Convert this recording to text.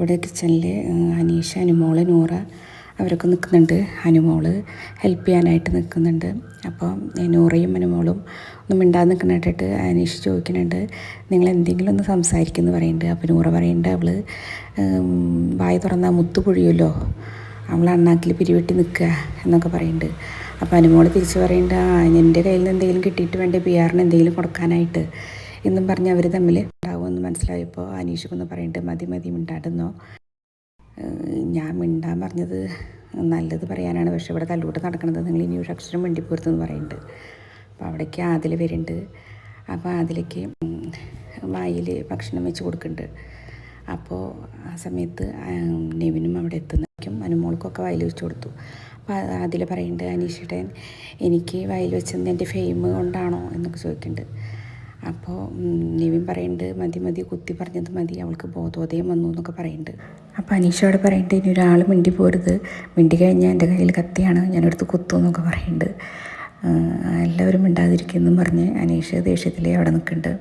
ഇവിടെ കിച്ചണിൽ അനീഷ അനുമോൾ നൂറ അവരൊക്കെ നിൽക്കുന്നുണ്ട് അനുമോൾ ഹെൽപ്പ് ചെയ്യാനായിട്ട് നിൽക്കുന്നുണ്ട് അപ്പോൾ നൂറയും അനുമോളും ഒന്നും മിണ്ടാതെ നിൽക്കുന്ന കേട്ടിട്ട് അനീഷ് ചോദിക്കുന്നുണ്ട്. നിങ്ങൾ എന്തെങ്കിലും ഒന്ന് സംസാരിക്കുന്നു പറയുന്നുണ്ട് അപ്പോൾ നൂറ പറയുന്നുണ്ട് അവൾ വായി തുറന്നാൽ മുത്ത് പൊഴിയുമല്ലോ. അവൾ അണ്ണാക്കിൽ പിരിവെട്ടി നിൽക്കുക എന്നൊക്കെ പറയുന്നുണ്ട് അപ്പോൾ അനുമോൾ തിരിച്ച് പറയുന്നുണ്ട് ആ എന്റെ കയ്യിൽ നിന്ന് എന്തെങ്കിലും കിട്ടിയിട്ട് വേണ്ടേ? ബി ആറിന് എന്തെങ്കിലും കൊടുക്കാനായിട്ട്. എന്നും പറഞ്ഞ് അവർ തമ്മിൽ ഉണ്ടാവുമെന്ന് മനസ്സിലായപ്പോൾ അനീഷിക്കൊന്ന് പറയണ്ട് മതി മതി മിണ്ടാടുന്നോ ഞാൻ മിണ്ടാൻ പറഞ്ഞത് നല്ലത് പറയാനാണ്. പക്ഷേ ഇവിടെ തല്ലൂട്ട് നടക്കുന്നത് നിങ്ങൾ ഇനി ഒരു അക്ഷരം മിണ്ടിപ്പോരുതെന്ന് പറയുന്നുണ്ട് അപ്പോൾ അവിടേക്ക് ആതിൽ വരുന്നുണ്ട് അപ്പോൾ അതിലേക്ക് വായിൽ ഭക്ഷണം വെച്ച് കൊടുക്കുന്നുണ്ട് അപ്പോൾ ആ സമയത്ത് നെവിനും അവിടെ എത്തുന്നതായിരിക്കും. അനുമോൾക്കൊക്കെ വായിൽ വെച്ച് കൊടുത്തു. അപ്പോൾ അതിൽ പറയുന്നുണ്ട് അനീഷയുടെ എനിക്ക് വായിൽ വെച്ചത് എന്റെ ഫെയിം കൊണ്ടാണോ? എന്നൊക്കെ ചോദിക്കുന്നുണ്ട് അപ്പോൾ നിവിൻ പറയുന്നുണ്ട് മതി മതി കുത്തി പറഞ്ഞത് മതി അവൾക്ക് ബോധോദയം വന്നു എന്നൊക്കെ പറയുന്നുണ്ട് അപ്പോൾ അനീഷയോട് പറയുന്നുണ്ട് ഇനി ഒരാൾ മിണ്ടി പോരുത്. മിണ്ടി കഴിഞ്ഞാൽ എന്റെ കയ്യിൽ കത്തിയാണ് ഞാനെടുത്ത് കുത്തും എന്നൊക്കെ പറയുന്നുണ്ട് എല്ലാവരും മിണ്ടാതിരിക്കുന്നു പറഞ്ഞ് അനീഷ് ദേഷ്യത്തിലേ അവിടെ നിൽക്കുന്നുണ്ട്